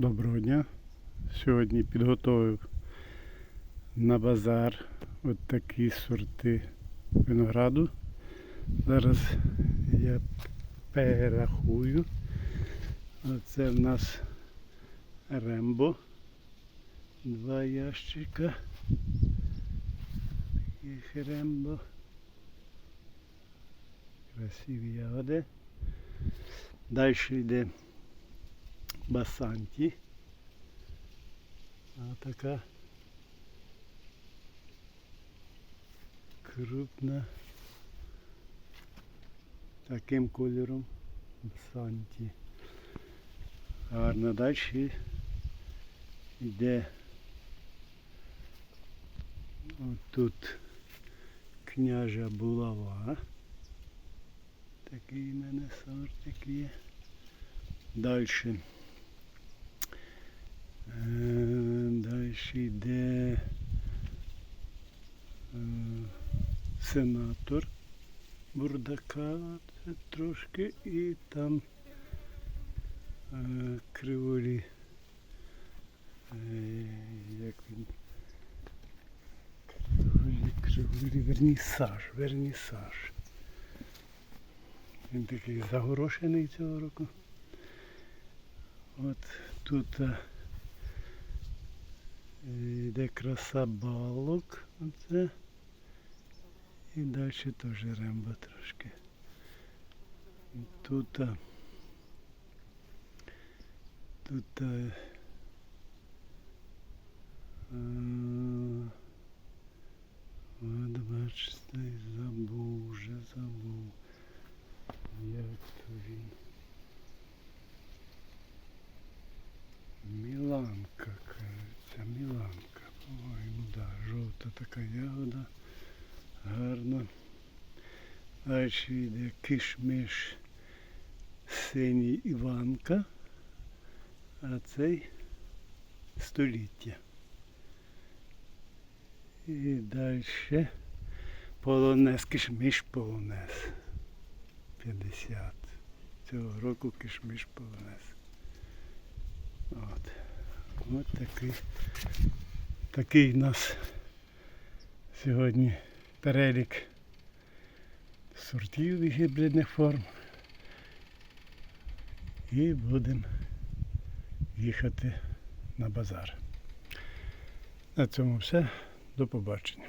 Доброго дня. Сьогодні підготовив на базар от такі сорти винограду. Зараз я перерахую. Оце в нас рембо. Два ящика. Таких рембо. Красиві ягоди. Далі йде басанті. А така крупна таким кольором басанті. Гарно далі йде отут княжа булава. Такий мене сортик є. Далі. Далі йде е, сенатор бурдака трошки і там е, криволі. Е, як він? Криволі, криволі, вернісаж, вернісаж. Він такий загорошений цього року. От тут е, йде краса балок. Оце. І далі теж ремба трошки. Тут, тут жовта така ягода. Гарна. Далі йде кишмиш синій Іванка. А цей століття. І далі полонез, кишмиш полонез. 50. Цього року кишмиш полонез. От. От такий, такий у нас сьогодні перелік сортів і гібридних форм. І будемо їхати на базар. На цьому все. До побачення.